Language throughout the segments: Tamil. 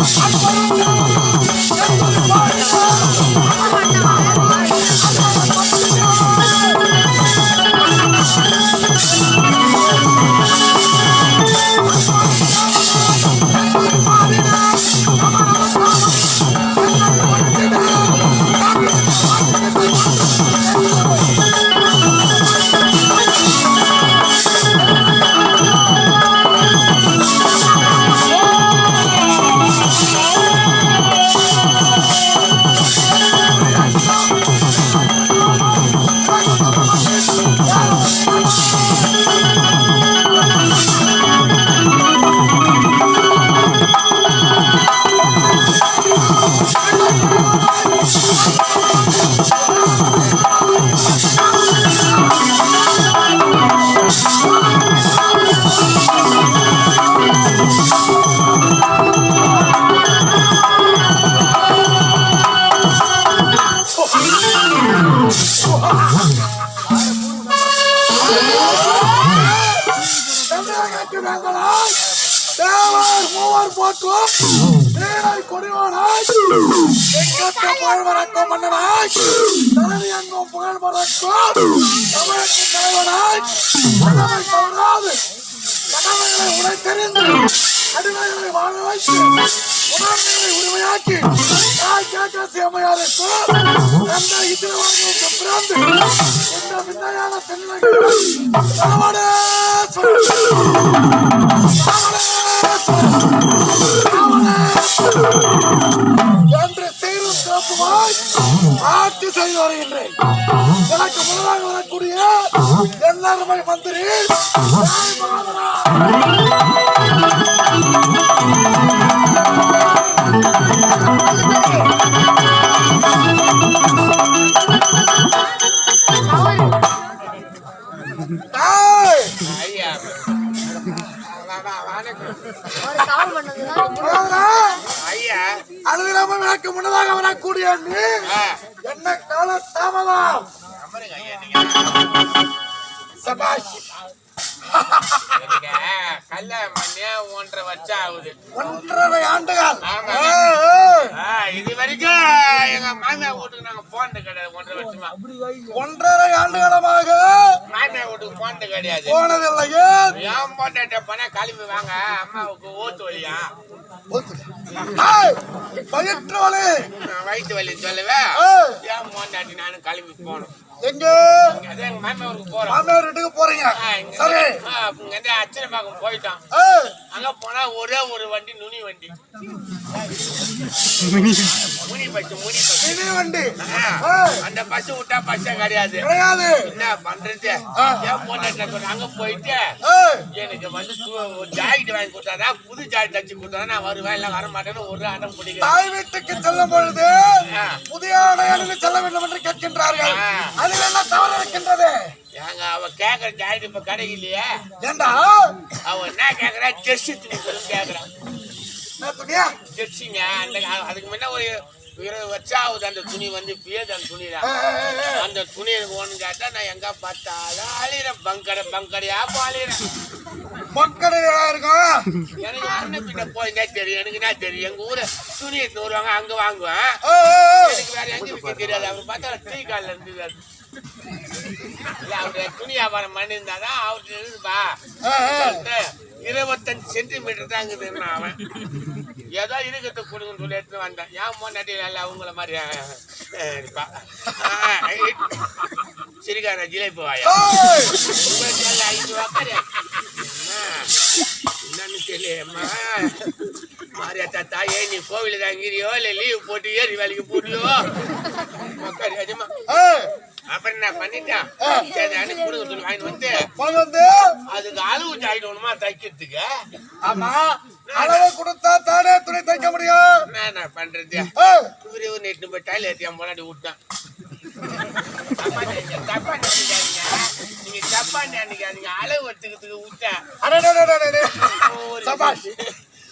Papa. கொடிவானாய் எங்கத்த புகழ் வரக்கும் மன்னனாய் தலைவி எங்கும் புகழ் வரக்கும் தமிழகத்து தலைவனாய். கடமை தவறாது கடமைகளை உடை அடிமைகளை வாழ வைத்து உணர்வுகளை உரிமையாக்கி தாய் கேட்க பிறந்து விந்தையான ஆட்சி செய்து வருகின்றேன் எனக்கு முன்னதாக வரக்கூடிய எல்லாருமே மந்திரி ஜாய் மகாதரா. டேய், ஐயா வா, வா, வணக்கம். மகாதரா, ஐயா அழுதிலாம எனக்கு முன்னதாக வரக்கூடிய என்ன கால தாமதம்? சபாஷ். கல்யாணம் பண்ணி ஒன்றரை வருஷம் ஆகுது ஒன்றரை ஆண்டுகள் இது வரைக்கும் எங்க மாமியார் வீட்டுக்கு நாங்க போனது கிடையாது ஒன்றரை வருஷமா. ஒன்றரை ஆண்டுகளமாக மாமியார் வீட்டுக்கு போனது கிடையாது. போனதில்லையே ஏன் போட்ட பண்ண கிளம்பி வாங்க அம்மாவுக்கு ஓத்து வலியா? ஏய், பயிற்று வலி நான் வயிற்று வலி சொல்லுவேன் ஏன் போண்டாட்டி நானும் கிளம்பி போகணும்? எங்க? மாமியார் வீட்டுக்கு போறீங்க. சரி. அச்சனை பார்க்க போயிட்டோம். ஏய், அங்க போனா ஒரே ஒரு வண்டி நுனி வண்டி. முனி பஸ் முனி பஸ். வண்டி. அந்த பஸ் விட்டா பஸ்ஸே கிடையாது. கிடையாது. என்ன பண்றது. ஏன் அங்க போயிட்டு ஏய், எனக்கு வந்து ஜாக்கெட் வாங்கி கொடுத்தாதான் புது ஜாக்கெட் தச்சு கொடுத்தா நான் வருவேன் இல்லை வர மாட்டேன்னு ஒரு அடம் பிடிக்கிறேன் தாய் வீட்டுக்கு செல்லும் பொழுது. புதிய அடையாளில் செல்ல வேண்டும் என்று கேட்கின்றார்கள். அதில் என்ன தவறு அவ கேக்குற ஜாக்கெட் இப்ப கிடைக்கலையே ஏண்டா அவ என்ன கேக்குறா? ஜெர்சி துணி கேக்குறான். ஜெர்சிங்க அந்த அதுக்கு முன்ன ஒரு இருபது வருஷம் ஆகுது அந்த துணி வந்து பியது அந்த துணி. அந்த துணி எனக்கு கேட்டா நான் எங்க பார்த்தாலும் அழிறேன் பங்கடை பங்கடையா அழிறேன் மக்கடையா இருக்கும் எனக்கு முன்ன பின்ன போயிருந்தா தெரியும். எனக்கு என்ன தெரியும்? எங்க ஊரு துணி எடுத்து வருவாங்க அங்க வாங்குவேன். எனக்கு வேற எங்க விற்க தெரியாது. அவர் பார்த்தா டீ காலில் இருந்தது அது. இல்ல அவரு துணி வியாபாரம் பண்ணியிருந்தாதான் ஏய். சொல்லிட்டு இருபத்தஞ்சு சென்டிமீட்டர் தான் அவன். ஏதோ இருக்கிறத கொடுங்கன்னு சொல்லி எடுத்துட்டு வந்தேன். ஏன் முன்னாடி இல்லை அவங்கள மாதிரி இருப்பா. சிரிக்கார ஜிலேபி வாயா. ஐந்து வாக்காரு என்னன்னு தெரியலையம்மா. மாரியாத்தா தாயே நீ கோவில தங்கிறியோ இல்லை லீவ் போட்டு ஏறி வேலைக்கு போட்டியோ? ஏய். அப்புறம் என்ன பண்ணிட்டேன் சரி அனுப்பி சொல்லி. வாங்கிட்டு வந்து கொண்டு வந்து அதுக்கு அளவு ஜாயிடணுமா தைக்கிறதுக்கு. ஆமா. அளவு கொடுத்தா தானே துணி தைக்க முடியும். என்ன பண்றது? இவரு இவரு நெட்டு போய் டைல ஏற்றி முன்னாடி விட்டான் தப்பா நினைக்காதீங்க, நீங்க தப்பா நினைக்காதீங்க. அளவு எடுத்துக்கிறதுக்கு விட்டேன்.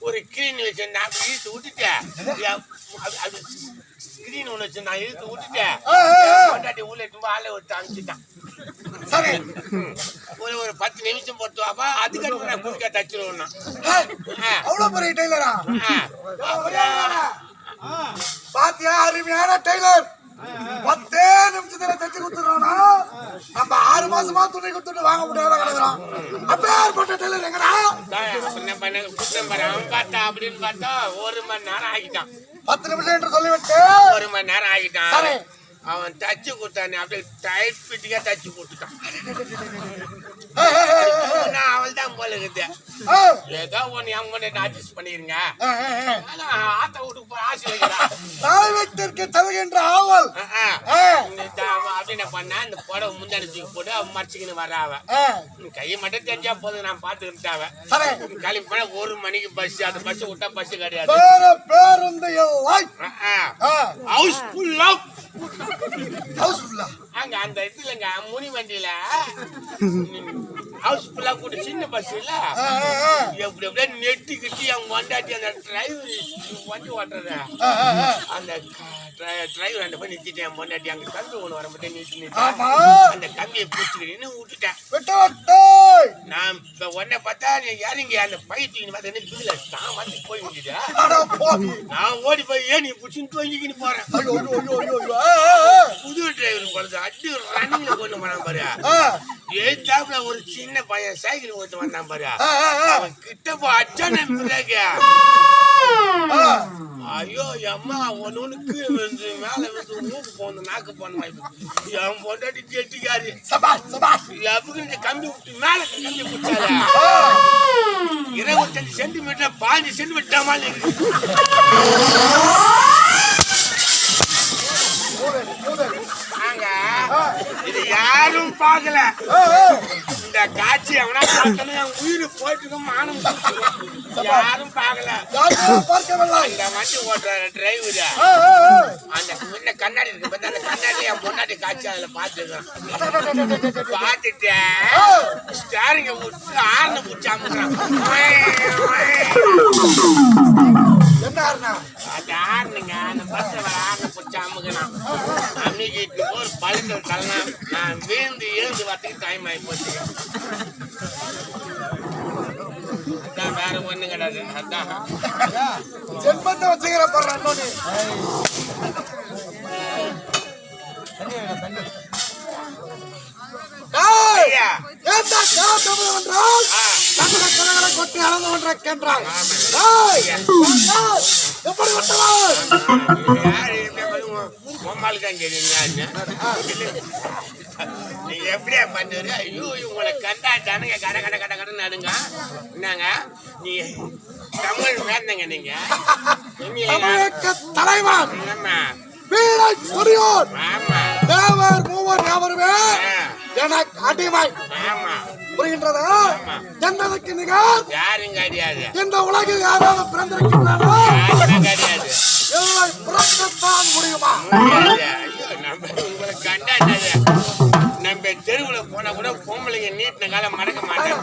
ஒரு கிரீன் வச்சு நான் இழுத்து விட்டுட்டேன். அது- ஸ்கிரீன் ஒன்று வச்சு நான் இழுத்து விட்டுட்டேன். கொண்டாட்டி எடுத்து போய் ஆளை விட்டு அனுப்பிச்சிட்டான். சரி ஒரு ஒரு பத்து நிமிஷம் பொறுத்து வாப்பா அதுக்கப்புறம் நான் குறுக்க தச்சிருவேன் அவ்வளவு பெரிய டெய்லரா? பாத்தியா அருமையான டெய்லர். பத்தே நிமிஷத்துல தைச்சு கொடுத்துறானா நம்ம ஆறு மாசமா துணி கொடுத்துட்டு வாங்க முடியாத கிடக்குறோம் அப்பேற்பட்ட டெய்லர் எங்கடா? அப்படின்னு பார்த்தா ஒரு மணி நேரம் ஆகிட்டான். பத்து நிமிஷம் என்று சொல்லிவிட்டு. ஒரு மணி நேரம் ஆகிட்டான். அவன் தச்சு கொடுத்தானே அப்படியே டைட் ஃபிட்டிங்கா தச்சு கொடுத்துட்டான் அவள் தான் போல இருக்குது. ஏதோ ஒன்று அவங்க கொண்டு அட்ஜஸ்ட் பண்ணிருங்க. ஆத்த வீட்டுக்கு போய் ஆசை வைக்கிறா. தாய் வீட்டிற்கு செல்கின்ற ஆவல். அஹ், அஹ். ஏய், இந்த த- அவன் அப்படி என்ன பண்ணா இந்த புடவை முந்தாடி தூக்கி போட்டு அவன் மறைச்சிக்கின்னு வர அவன் ஏய், கையை மட்டும் தெரிஞ்சா போதும் நான் சரி. கிளம்பி ஒரு மணிக்கு பஸ் அந்த பஸ் விட்டா பஸ் கிடையாது. பேருந்து இல்லை. ஹவுஸ் அங்க அந்த இடத்துலங்க முனி வண்டியில ஹவுஸ் ஃபுல்லா கூட சின்ன பஸ் இல்ல. எப்படி எப்படியே நெட்டி கிட்டி அவங்க கொண்டாட்டி அந்த டிரைவர் வண்டி ஓட்டுறத. அந்த டிரைவர் அந்த போய் நிறுத்திட்டேன் பொண்டாட்டி அங்க கம்பி வரும்போது நிறுத்தி ஆமா. நிறுத்தி அந்த கம்பியை பிடிச்சிக்கிட்டு விட்டுட்டேன். நான் இப்ப உடனே பார்த்தா நீ இறங்கி அந்த பையன் பார்த்தா கீழே நான் வந்து போய் விட்டுட்டேன். நான் ஓடி போய் ஏன் நீ பிடிச்சின்னு தொங்கிக்கின்னு போறேன் ஐயோ, ஐயோ, ஐயோ, ஐயோ, ஐயோ. ஆ, ஆ, ஆ. அடி ரன்னிங்ல கொண்டு போனான் பாரு. ஆ, ஏத்தாப்புல ஒரு சின்ன பையன் சைக்கிள் ஓட்டு வந்தான் பாரு. அவன் கிட்ட போ அச்சான ஆ. ஐயோ அம்மா ஒன்னுக்கு வந்து மேல வந்து மூக்கு போன நாக்கு போன என் பொண்டாட்டி கெட்டிக்காரு. இந்த கம்பி விட்டு மேல கம்பி பிடிச்சாரு. இருபத்தஞ்சு சென்டிமீட்டர் பாஞ்சு சென்டிமீட்டர் மாதிரி. நாங்க இது யாரும் பார்க்கல. இந்த காட்சி அவனா பார்த்தனும் என் உயிர் போயிட்டு மானம். யாரும் பார்க்கல. இந்த வண்டி ஓட்டுற டிரைவர் அந்த முன்ன கண்ணாடி இருக்கு பார்த்தா அந்த கண்ணாடி என் பொண்ணாடி காட்சி அதுல பார்த்துருக்கேன். பார்த்துட்டு ஸ்டாரிங்க விட்டு ஆரண பிடிச்சாமுறான் என்ன ஆரணா அது ஆரணுங்க அந்த பஸ்ஸை ஆரண அமுகணும் அமுகிட்டு ஒரு பழக்கம் தள்ளலாம் நான் வீழ்ந்து ஏழ்ந்து வரத்துக்கு டைம் ஆகி போச்சு அதான் வேற ஒண்ணு கிடையாது. அதான். ஜென்மத்தை வச்சுக்கிற கொட்டி அளந்து எப்படி விட்டவன் பொம்மாளுக்கு தான் தெரியும் யாருன்னு நீங்க எப்படியா பண்ணுற ஐயோ உங்களை கண்டா ஜனங்க கட கட கட கடன்னு நடுங்க. என்னங்க? நீ தமிழ் வேந்தங்க நீங்க. தலைவன் ஆமா தேவர் மூவர் யாவருமே எனக்கு அடிமை. ஆமா புரிகின்றதா. என்னதுக்கு நிகர் யாரும் கிடையாது இந்த உலகில் யாராவது பிறந்திருக்கின்றாரோ யாரும் கிடையாது இல்லை பிறக்கத்தான் முடியுமா? நம்ம உங்களை போனா கூட பொம்பளைங்க நீட்டின காலம் மாட்டேன்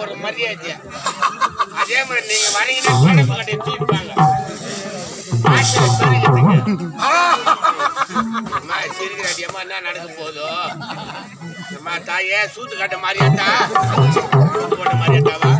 ஒரு மரியாதை அதே மாதிரி நீங்க வரீங்கன்னா பணம் கட்டி தீர்ப்பாங்க அம்மா சிரிக்கிறாடி அம்மா என்ன நடக்க போதோ அம்மா தாயே சூத்து காட்ட மாதிரியாட்டா போட்ட மாதிரியாட்டாவா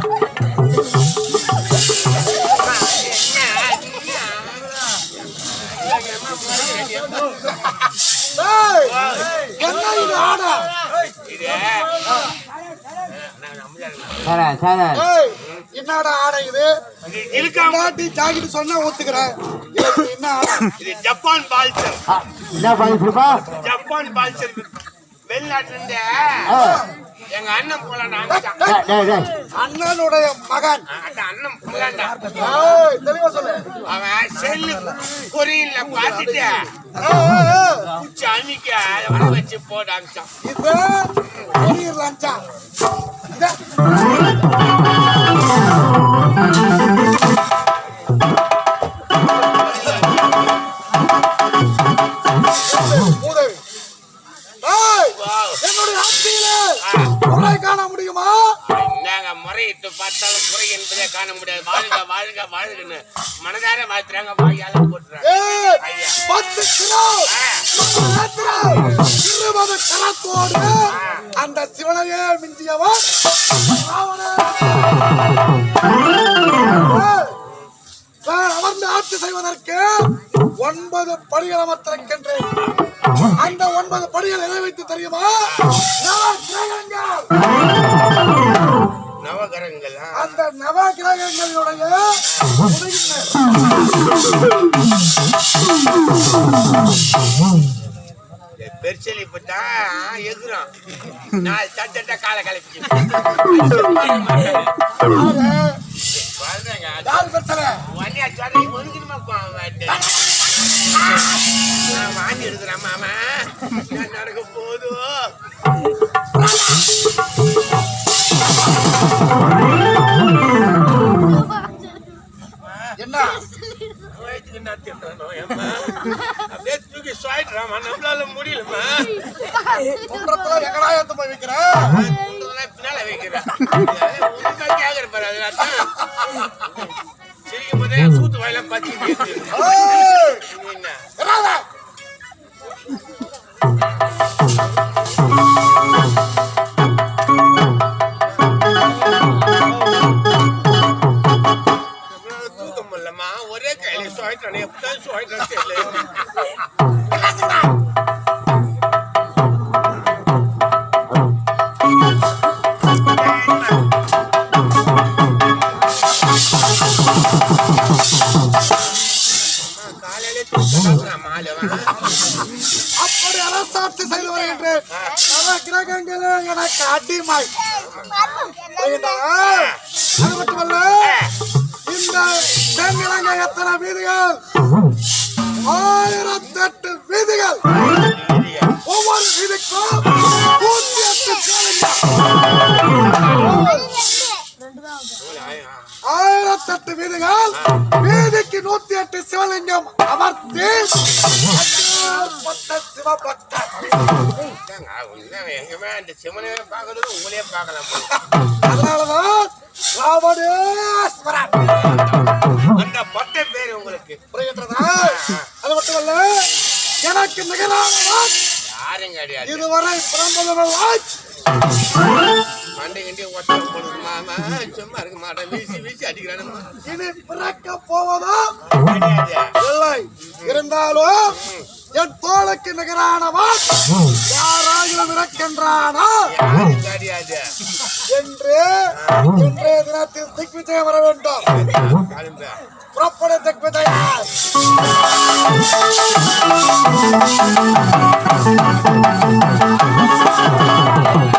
என்னடா ஆடை இது நாட்டி ஜாக்கெட் சொன்னா ஒத்துக்கிறேன் இது என்ன ஆடை இது ஜப்பான் பால்சர் என்ன ஜப்பான் பால்சர் வெளிநாட்டுல இருந்து எங்க அண்ணன் போலாண்டா அனுப்பிச்சான். டேய் டேய் அண்ணனுடைய மகன் அந்த அண்ணன் போலாண்டா கொரியன்ல பாத்துட்டு சாமிக்கு வர வச்சு போடாங்க இப்போ கொரியர் பார்த்தாலும் குறை என்பதே காண முடியாது. வாழ்க வாழ்க வாழ்கன்னு மனதார வாழ்த்துறாங்க வாயால போட்டுறாங்க. பத்து கிலோ இருபது கணக்கோடு அந்த சிவனையே மிஞ்சியவன் அமர்ந்து ஆட்சி செய்வதற்கு ஒன்பது படிகள் அமர்த்திருக்கின்றேன் அந்த ஒன்பது படிகள் எதை வைத்து தெரியுமா? உலகங்களுடைய பெருசல் இப்பதான் எகுறான் நான் தட்டட்ட காலை கலப்பி வாங்கி எடுக்கிறான் மாமா. நடக்க போதும் அப்படியே தூக்கி சுவாயிட்டுறான் மாமா நம்மளால முடியலமா குன்றத்துல எங்கடா எடுத்து போய் வைக்கிற? பின்னால வைக்கிறேன் கேக்குற பாரு அதனால தான் சிரிக்கும் போதே சூத்து வாயில பச்சு ஏய், என்ன? வீதிகள். ஆயிரத்தெட்டு வீதிகள். ஒவ்வொரு வீதிக்கும் நூத்தி எட்டு ஆயிரத்தெட்டு வீதிகள். வீதிக்கு நூத்தி எட்டு சிவலிங்கம் அமர்த்தி சிவபக்தர். எங்கமே அந்த சிவனே பார்க்கறது உங்களையே பார்க்கலாம்? அதனாலதான் ராவணேஸ்வரன் புரிகின்றதா அது மட்டுமல்ல எனக்கு நிகரானவன் யாரும் கிடையாது இதுவரை பிறந்தவர்கள் மண்டை கிண்டி போடுது மாமா. சும்மா இருக்க மாட்டேன். வீசி வீசி அடிக்கிறானுமா இனி பிறக்க போவதா? கிடையாது இல்லை. இருந்தாலும் என் தோளுக்கு நிகரானவன் யாராயிரம் இருக்கின்றானா யாரும் கிடையாது என்று இன்றைய தினத்தில் திக்விஜயம் வர வேண்டும். கிளம்பு புறப்பட திக்விஜயம்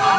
ஆ